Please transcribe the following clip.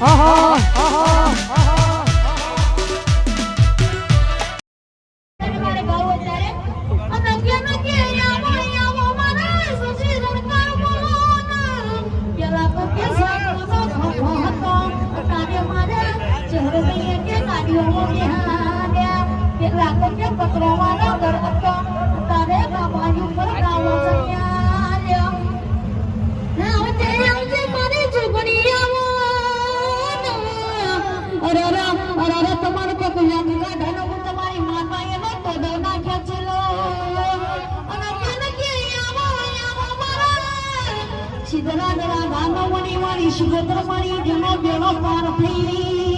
Terima kasih. મારા સિદ્ધરા દરા ગાનો વણી વાળી સુગોત્ર મારી જેનો બેડો પાર થઈ